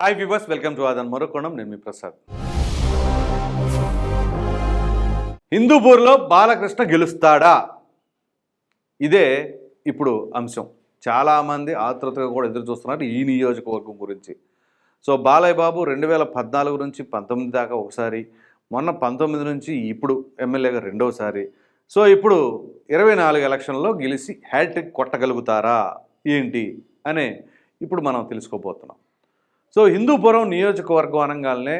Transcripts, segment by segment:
Hi viewers welcome to ఆదన్ మరొకొండం నేను మీ ప్రసాద్ హిందూపూర్లో బాలకృష్ణ గెలుస్తాడా ఇదే ఇప్పుడు అంశం చాలామంది ఆతృతగా కూడా ఎదురు చూస్తున్నారు ఈ నియోజకవర్గం గురించి సో బాలయ్య బాబు రెండు వేల పద్నాలుగు నుంచి పంతొమ్మిది దాకా ఒకసారి మొన్న పంతొమ్మిది నుంచి ఇప్పుడు ఎమ్మెల్యేగా రెండోసారి సో ఇప్పుడు ఇరవై నాలుగు ఎలక్షన్లో గెలిచి హ్యాట్రిక్ కొట్టగలుగుతారా ఏంటి అనే ఇప్పుడు మనం తెలుసుకోబోతున్నాం సో హిందూపురం నియోజకవర్గం అనగానే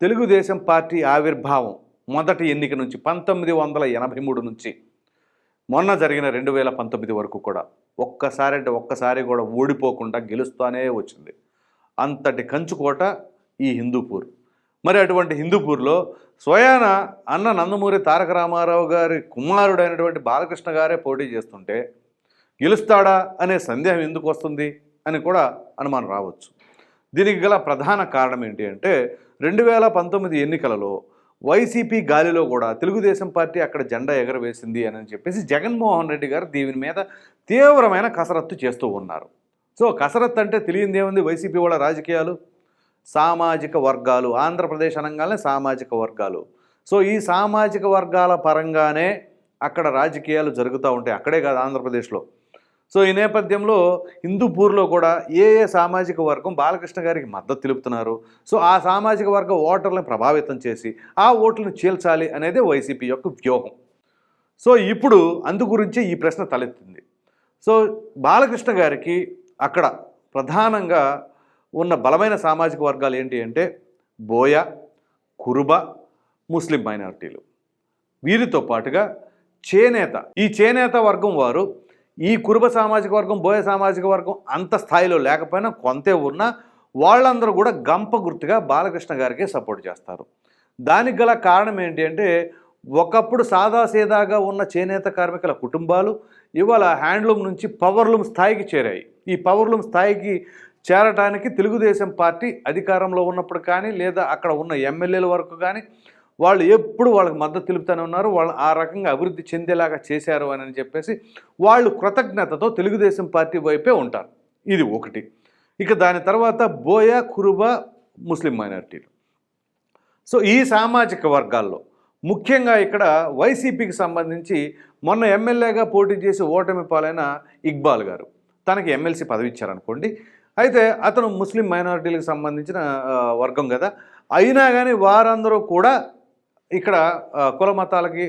తెలుగుదేశం పార్టీ ఆవిర్భావం మొదటి ఎన్నిక నుంచి పంతొమ్మిది వందల ఎనభై మూడు నుంచి మొన్న జరిగిన రెండు వేల పంతొమ్మిది వరకు కూడా ఒక్కసారి అంటే ఒక్కసారి కూడా ఓడిపోకుండా గెలుస్తూనే వచ్చింది. అంతటి కంచుకోట ఈ హిందూపూర్ మరి అటువంటి హిందూపూర్లో స్వయాన అన్న నందమూరి తారక రామారావు గారి కుమారుడైనటువంటి బాలకృష్ణ గారే పోటీ చేస్తుంటే గెలుస్తాడా అనే సందేహం ఎందుకు వస్తుంది అని కూడా అనుమానం రావచ్చు. దీనికి గల ప్రధాన కారణం ఏంటి అంటే రెండు వేల పంతొమ్మిది ఎన్నికలలో వైసీపీ గాలిలో కూడా తెలుగుదేశం పార్టీ అక్కడ జెండా ఎగరవేసింది అని చెప్పేసి జగన్మోహన్ రెడ్డి గారు దీని మీద తీవ్రమైన కసరత్తు చేస్తూ ఉన్నారు. సో కసరత్తు అంటే తెలియంది ఏముంది? వైసీపీ వాళ్ళ రాజకీయాలు? సామాజిక వర్గాలు ఆంధ్రప్రదేశ్ అనగానే సామాజిక వర్గాలు. సో ఈ సామాజిక వర్గాల పరంగానే అక్కడ రాజకీయాలు జరుగుతూ ఉంటాయి అక్కడే కాదు ఆంధ్రప్రదేశ్లో. సో ఈ నేపథ్యంలో హిందూపూర్లో కూడా ఏ ఏ సామాజిక వర్గం బాలకృష్ణ గారికి మద్దతు తెలుపుతున్నారు. సో ఆ సామాజిక వర్గ ఓటర్లను ప్రభావితం చేసి ఆ ఓట్లను చీల్చాలి అనేది వైసీపీ యొక్క వ్యూహం. సో ఇప్పుడు అందు గురించి ఈ ప్రశ్న తలెత్తింది. సో బాలకృష్ణ గారికి అక్కడ ప్రధానంగా ఉన్న బలమైన సామాజిక వర్గాలు ఏంటి అంటే బోయ కురుబ ముస్లిం మైనారిటీలు. వీరితో పాటుగా చేనేత. ఈ చేనేత వర్గం వారు ఈ కురుబ సామాజిక వర్గం బోయ సామాజిక వర్గం అంత స్థాయిలో లేకపోయినా కొంతే ఉన్నా వాళ్ళందరూ కూడా గంప గుర్తుగా బాలకృష్ణ గారికే సపోర్ట్ చేస్తారు. దానికి గల కారణం ఏంటి అంటే ఒకప్పుడు సాదాసీదాగా ఉన్న చేనేత కార్మికుల కుటుంబాలు ఇవాళ హ్యాండ్లూమ్ నుంచి పవర్లూమ్ స్థాయికి చేరాయి. ఈ పవర్లూమ్ స్థాయికి చేరటానికి తెలుగుదేశం పార్టీ అధికారంలో ఉన్నప్పుడు కానీ లేదా అక్కడ ఉన్న ఎమ్మెల్యేల వరకు కానీ వాళ్ళు ఎప్పుడు వాళ్ళకి మద్దతు తెలుపుతూనే ఉన్నారు. వాళ్ళు ఆ రకంగా అభివృద్ధి చెందేలాగా చేశారు అని చెప్పేసి వాళ్ళు కృతజ్ఞతతో తెలుగుదేశం పార్టీ వైపే ఉంటారు. ఇది ఒకటి. ఇక దాని తర్వాత బోయ కురుబ ముస్లిం మైనారిటీలు. సో ఈ సామాజిక వర్గాల్లో ముఖ్యంగా ఇక్కడ వైసీపీకి సంబంధించి మొన్న ఎమ్మెల్యేగా పోటీ చేసి ఓటమి పాలైన ఇక్బాల్ గారు. తనకి ఎమ్మెల్సీ పదవి ఇచ్చారనుకోండి అయితే అతను ముస్లిం మైనారిటీలకు సంబంధించిన వర్గం కదా. అయినా కానీ వారందరూ కూడా ఇక్కడ కుల మతాలకి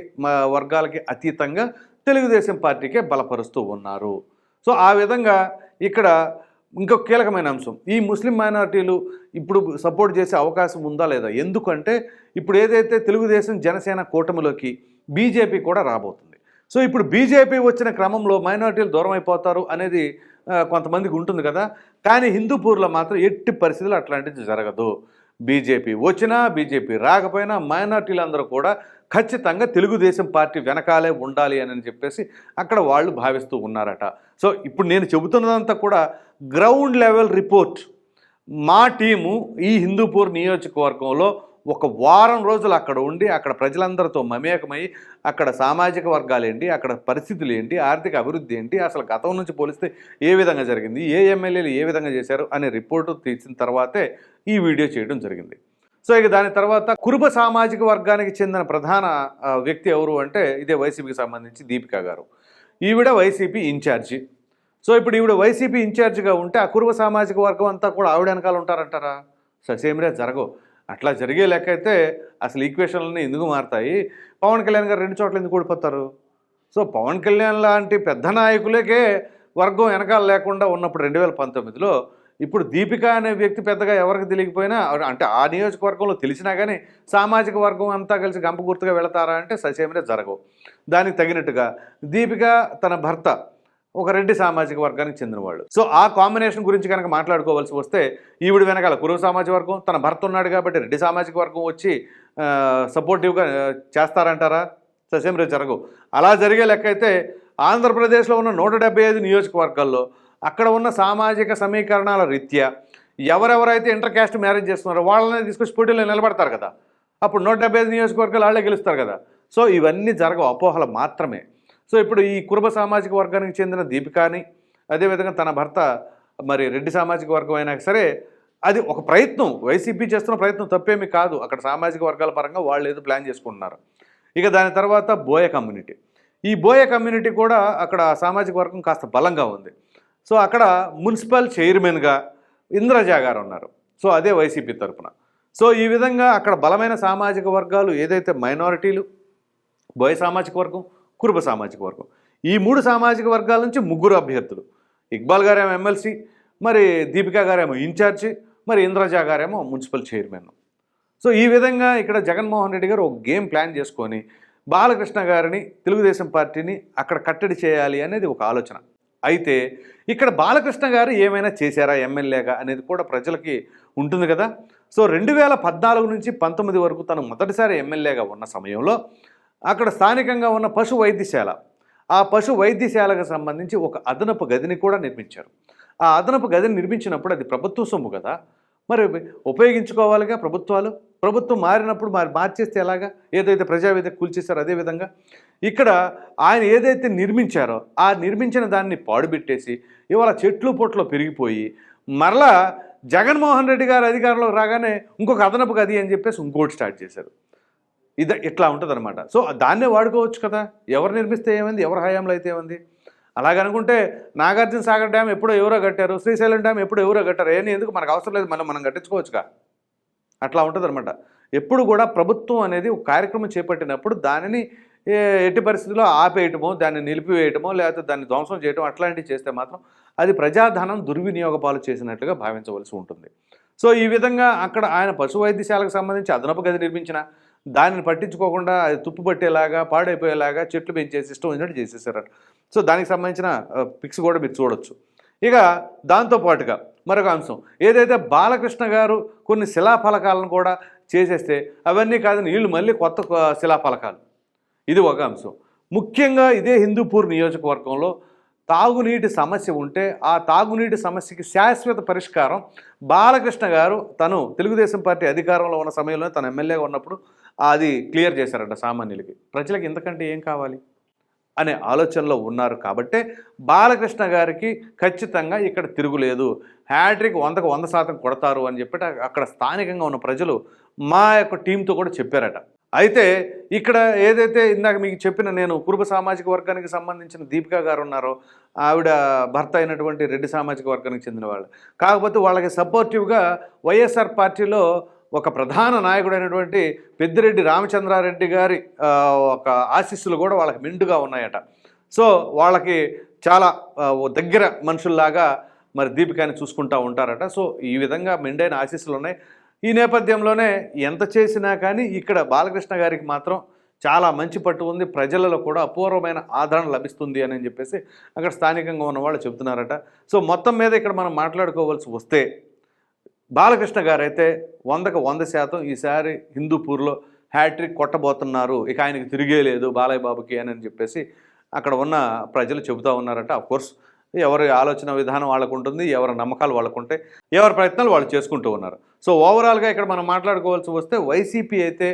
వర్గాలకి అతీతంగా తెలుగుదేశం పార్టీకే బలపరుస్తూ ఉన్నారు. సో ఆ విధంగా ఇక్కడ ఇంకొక కీలకమైన అంశం. ఈ ముస్లిం మైనారిటీలు ఇప్పుడు సపోర్ట్ చేసే అవకాశం ఉందా లేదా? ఎందుకంటే ఇప్పుడు ఏదైతే తెలుగుదేశం జనసేన కూటమిలోకి బీజేపీ కూడా రాబోతుంది. సో ఇప్పుడు బీజేపీ వచ్చిన క్రమంలో మైనారిటీలు దూరం అయిపోతారు అనేది కొంతమందికి ఉంటుంది కదా? కానీ హిందూపూర్లో మాత్రం ఎట్టి పరిస్థితులు అట్లాంటిది జరగదు. బీజేపీ వచ్చినా బీజేపీ రాకపోయినా మైనార్టీలు అందరూ కూడా ఖచ్చితంగా తెలుగుదేశం పార్టీ వెనకాలే ఉండాలి అని చెప్పేసి అక్కడ వాళ్ళు భావిస్తూ ఉన్నారట. సో ఇప్పుడు నేను చెబుతున్నదంతా కూడా గ్రౌండ్ లెవెల్ రిపోర్ట్ మా టీము ఈ హిందూపూర్ నియోజకవర్గంలో ఒక వారం రోజులు అక్కడ ఉండి అక్కడ ప్రజలందరితో మమేకమై అక్కడ సామాజిక వర్గాలు ఏంటి అక్కడ పరిస్థితులు ఏంటి ఆర్థిక అభివృద్ధి ఏంటి అసలు గతం నుంచి పోలిస్తే ఏ విధంగా జరిగింది ఏ ఎమ్మెల్యేలు ఏ విధంగా చేశారు అనే రిపోర్టు తీసిన తర్వాతే ఈ వీడియో చేయడం జరిగింది. సో ఇక దాని తర్వాత కురుబ సామాజిక వర్గానికి చెందిన ప్రధాన వ్యక్తి ఎవరు అంటే ఇదే వైసీపీకి సంబంధించి దీపిక గారు. ఈవిడ వైసీపీ ఇన్ఛార్జి. సో ఇప్పుడు ఈవిడ వైసీపీ ఇన్ఛార్జిగా ఉంటే ఆ కురుబ సామాజిక వర్గం అంతా కూడా ఆవిడ వెనకాల ఉంటారంటారా? ససేమిరా జరగవు. అట్లా జరిగే లెక్క అయితే అసలు ఈక్వేషన్లన్నీ ఎందుకు మారుతాయి? పవన్ కళ్యాణ్ గారు రెండు చోట్ల ఎందుకు ఓడిపోతారు? సో పవన్ కళ్యాణ్ లాంటి పెద్ద నాయకులకే వర్గం వెనకాల లేకుండా ఉన్నప్పుడు రెండు వేల పంతొమ్మిదిలో ఇప్పుడు దీపిక అనే వ్యక్తి పెద్దగా ఎవరికి తెలియకపోయినా అంటే ఆ నియోజకవర్గంలో తెలిసినా కానీ సామాజిక వర్గం అంతా కలిసి గంప గుర్తుగా వెళతారా అంటే సచేమనే జరగవు. దానికి తగినట్టుగా దీపిక తన భర్త ఒక రెడ్డి సామాజిక వర్గానికి చెందినవాళ్ళు సో ఆ కాంబినేషన్ గురించి కనుక మాట్లాడుకోవాల్సి వస్తే ఈవిడ వెనకాల కురువు సామాజిక వర్గం తన భర్త ఉన్నాడు కాబట్టి రెడ్డి సామాజిక వర్గం వచ్చి సపోర్టివ్గా చేస్తారంటారా? ససేమిరే జరగవు. అలా జరిగే లెక్క అయితే ఆంధ్రప్రదేశ్లో ఉన్న నూట డెబ్బై ఐదు నియోజకవర్గాల్లో అక్కడ ఉన్న సామాజిక సమీకరణాల రీత్యా ఎవరెవరైతే ఇంటర్ క్యాస్ట్ మ్యారేజ్ చేస్తున్నారో వాళ్ళనే తీసుకొచ్చి పోటీలో నిలబడతారు కదా. అప్పుడు నూట డెబ్బై ఐదు నియోజకవర్గాలు వాళ్ళే గెలుస్తారు కదా. సో ఇవన్నీ జరగవు. అపోహలు మాత్రమే. సో ఇప్పుడు ఈ కురుబ సామాజిక వర్గానికి చెందిన దీపికాని అదేవిధంగా తన భర్త మరి రెడ్డి సామాజిక వర్గం అయినా సరే అది ఒక ప్రయత్నం. వైసీపీ చేస్తున్న ప్రయత్నం తప్పేమీ కాదు. అక్కడ సామాజిక వర్గాల పరంగా వాళ్ళు ఏదో ప్లాన్ చేసుకుంటున్నారు. ఇక దాని తర్వాత బోయ కమ్యూనిటీ. ఈ బోయ కమ్యూనిటీ కూడా అక్కడ సామాజిక వర్గం కాస్త బలంగా ఉంది. సో అక్కడ మున్సిపల్ చైర్మన్గా ఇంద్రజా గారు ఉన్నారు. సో అదే వైసీపీ తరపున. సో ఈ విధంగా అక్కడ బలమైన సామాజిక వర్గాలు ఏదైతే మైనారిటీలు బోయ సామాజిక వర్గం కురుబ సామాజిక వర్గం. ఈ మూడు సామాజిక వర్గాల నుంచి ముగ్గురు అభ్యర్థులు. ఇక్బాల్ గారేమో ఎమ్మెల్సీ మరి దీపికా గారేమో ఇన్ఛార్జి మరి ఇంద్రజా గారేమో మున్సిపల్ చైర్మన్. సో ఈ విధంగా ఇక్కడ జగన్మోహన్ రెడ్డి గారు ఒక గేమ్ ప్లాన్ చేసుకొని బాలకృష్ణ గారిని తెలుగుదేశం పార్టీని అక్కడ కట్టడి చేయాలి అనేది ఒక ఆలోచన. అయితే ఇక్కడ బాలకృష్ణ గారు ఏమైనా చేశారా ఎమ్మెల్యేగా అనేది కూడా ప్రజలకి ఉంటుంది కదా. సో రెండు వేల పద్నాలుగు నుంచి పంతొమ్మిది వరకు తను మొదటిసారి ఎమ్మెల్యేగా ఉన్న సమయంలో అక్కడ స్థానికంగా ఉన్న పశు వైద్యశాల. ఆ పశు వైద్యశాలకు సంబంధించి ఒక అదనపు గదిని కూడా నిర్మించారు. ఆ అదనపు గదిని నిర్మించినప్పుడు అది ప్రభుత్వ సొమ్ము కదా. మరి ఉపయోగించుకోవాలిగా ప్రభుత్వాలు? ప్రభుత్వం మారినప్పుడు మరి మార్చేస్తే ఎలాగా? ఏదైతే ప్రజావేదిక కూల్చేశారో అదేవిధంగా ఇక్కడ ఆయన ఏదైతే నిర్మించారో ఆ నిర్మించిన దాన్ని పాడుబెట్టేసి ఇవాళ చెట్లు పొట్లు పెరిగిపోయి మరలా జగన్మోహన్ రెడ్డి గారు అధికారంలోకి రాగానే ఇంకొక అదనపు గది అని చెప్పేసి ఇంకోటి స్టార్ట్ చేశారు. ఇది ఇట్లా ఉంటుంది సో దాన్నే వాడుకోవచ్చు కదా. ఎవరు నిర్మిస్తే ఏమైంది? ఎవరి హయాంలో అయితే ఏమైంది? అలాగనుకుంటే నాగార్జున సాగర్ డ్యామ్ ఎప్పుడో ఎవరో కట్టారు? శ్రీశైలం డ్యామ్ ఎప్పుడో ఎవరో కట్టారు? ఏం ఎందుకు మనకు అవసరం లేదు? మనం మనం కట్టించుకోవచ్చుగా. అట్లా ఉంటుంది ఎప్పుడు కూడా ప్రభుత్వం అనేది ఒక కార్యక్రమం చేపట్టినప్పుడు దానిని ఎట్టి పరిస్థితుల్లో ఆపేయటమో దాన్ని నిలిపివేయటమో లేకపోతే దాన్ని ధ్వంసం చేయటం అట్లాంటివి చేస్తే మాత్రం అది ప్రజాధనం దుర్వినియోగ పాలు చేసినట్లుగా భావించవలసి ఉంటుంది. సో ఈ విధంగా అక్కడ ఆయన పశు వైద్యశాలకు సంబంధించి అదనపు గది నిర్మించిన దానిని పట్టించుకోకుండా అది తుప్పు పట్టేలాగా పాడైపోయేలాగా చెట్లు పెంచేసి ఇష్టం వచ్చినట్టు చేసేసారట. సో దానికి సంబంధించిన పిక్స్ కూడా మీరు చూడొచ్చు. ఇక దాంతో పాటుగా మరొక అంశం. ఏదైతే బాలకృష్ణ గారు కొన్ని శిలాఫలకాలను కూడా చేసేస్తే అవన్నీ కాదు వీళ్ళు మళ్ళీ కొత్త శిలాఫలకాలు. ఇది ఒక అంశం. ముఖ్యంగా ఇదే హిందూపూర్ నియోజకవర్గంలో తాగునీటి సమస్య ఉంటే ఆ తాగునీటి సమస్యకి శాశ్వత పరిష్కారం బాలకృష్ణ గారు తను తెలుగుదేశం పార్టీ అధికారంలో ఉన్న సమయంలో తను ఎమ్మెల్యేగా ఉన్నప్పుడు అది క్లియర్ చేశారట సామాన్యులకి. ప్రజలకు ఇంతకంటే ఏం కావాలి? అనే ఆలోచనలో ఉన్నారు కాబట్టే బాలకృష్ణ గారికి ఖచ్చితంగా ఇక్కడ తిరుగులేదు. హ్యాట్రిక్ వందకు వంద శాతం కొడతారు అని చెప్పి అక్కడ స్థానికంగా ఉన్న ప్రజలు మా యొక్క టీంతో కూడా చెప్పారట. అయితే ఇక్కడ ఏదైతే ఇందాక మీకు చెప్పిన నేను కురుబ సామాజిక వర్గానికి సంబంధించిన దీపికా గారు ఉన్నారో ఆవిడ భర్త అయినటువంటి రెడ్డి సామాజిక వర్గానికి చెందిన వాళ్ళు. కాకపోతే వాళ్ళకి సపోర్టివ్గా వైఎస్ఆర్ పార్టీలో ఒక ప్రధాన నాయకుడైనటువంటి పెద్దిరెడ్డి రామచంద్రారెడ్డి గారి ఒక ఆశీస్సులు కూడా వాళ్ళకి మెండుగా ఉన్నాయట. సో వాళ్ళకి చాలా ఓ దగ్గర మనుషుల్లాగా మరి దీపికాని చూసుకుంటూ ఉంటారట. సో ఈ విధంగా మెండైన ఆశీస్సులు ఉన్నాయి. ఈ నేపథ్యంలోనే ఎంత చేసినా కానీ ఇక్కడ బాలకృష్ణ గారికి మాత్రం చాలా మంచి పట్టు ఉంది. ప్రజలలో కూడా అపూర్వమైన ఆదరణ లభిస్తుంది అని చెప్పేసి అక్కడ స్థానికంగా ఉన్న వాళ్ళు చెబుతున్నారట. సో మొత్తం మీద ఇక్కడ మనం మాట్లాడుకోవాల్సి వస్తే బాలకృష్ణ గారైతే వందకు వంద శాతం ఈసారి హిందూపూర్లో హ్యాట్రిక్ కొట్టబోతున్నారు. ఇక ఆయనకి తిరిగే లేదు బాలయ్య బాబుకి అని అని చెప్పేసి అక్కడ ఉన్న ప్రజలు చెబుతూ ఉన్నారట. కోర్స్ ఎవరి ఆలోచన విధానం వాళ్ళకు ఉంటుంది ఎవరి నమ్మకాలు వాళ్ళకు ఉంటాయి ఎవరి ప్రయత్నాలు వాళ్ళు చేసుకుంటూ ఉన్నారు. సో ఓవరాల్గా ఇక్కడ మనం మాట్లాడుకోవాల్సి వస్తే వైసీపీ అయితే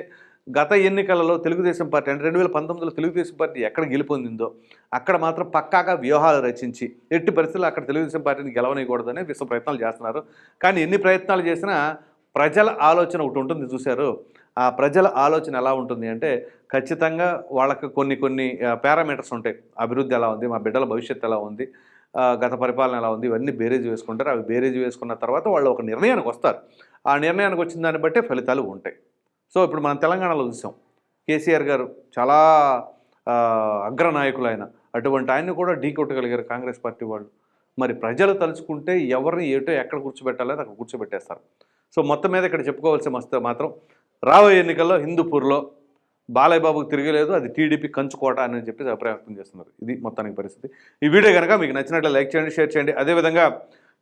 గత ఎన్నికలలో తెలుగుదేశం పార్టీ అంటే రెండు వేల పంతొమ్మిదిలో తెలుగుదేశం పార్టీ ఎక్కడ గెలుపొందిందో అక్కడ మాత్రం పక్కాగా వ్యూహాలు రచించి ఎట్టి పరిస్థితుల్లో అక్కడ తెలుగుదేశం పార్టీని గెలవనీయకూడదని విశ్వ ప్రయత్నాలు చేస్తున్నారు. కానీ ఎన్ని ప్రయత్నాలు చేసినా ప్రజల ఆలోచన ఒకటి ఉంటుంది చూశారు. ఆ ప్రజల ఆలోచన ఎలా ఉంటుంది అంటే ఖచ్చితంగా వాళ్ళకి కొన్ని కొన్ని పారామీటర్స్ ఉంటాయి. అభివృద్ధి ఎలా ఉంది మా బిడ్డల భవిష్యత్తు ఎలా ఉంది గత పరిపాలన ఎలా ఉంది ఇవన్నీ బేరేజ్ వేసుకుంటారు. అవి బేరేజ్ వేసుకున్న తర్వాత వాళ్ళు ఒక నిర్ణయానికి వస్తారు. ఆ నిర్ణయానికి వచ్చిన దాన్ని బట్టే ఫలితాలు ఉంటాయి. సో ఇప్పుడు మనం తెలంగాణలో చూసాం. కేసీఆర్ గారు చాలా అగ్రనాయకులు ఆయన అటువంటి ఆయన్ని కూడా ఢీ కొట్టగలిగారు కాంగ్రెస్ పార్టీ వాళ్ళు. మరి ప్రజలు తలుచుకుంటే ఎవరిని ఏటో ఎక్కడ కూర్చోబెట్టాలో అక్కడ కూర్చోబెట్టేస్తారు. సో మొత్తం మీద ఇక్కడ చెప్పుకోవాల్సి వస్తే మాత్రం రాబోయే ఎన్నికల్లో హిందూపూర్లో బాలయ్య తిరిగలేదు తిరగలేదు అది టీడీపీ కంచుకోట అని చెప్పి అభిప్రాయం వ్యక్తం చేస్తున్నారు. ఇది మొత్తానికి పరిస్థితి. ఈ వీడియో కనుక మీకు నచ్చినట్లు లైక్ చేయండి షేర్ చేయండి. అదేవిధంగా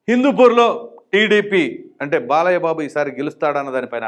హిందూపూర్లో టీడీపీ అంటే బాలయ్య బాబు ఈసారి గెలుస్తాడన్న దానిపైన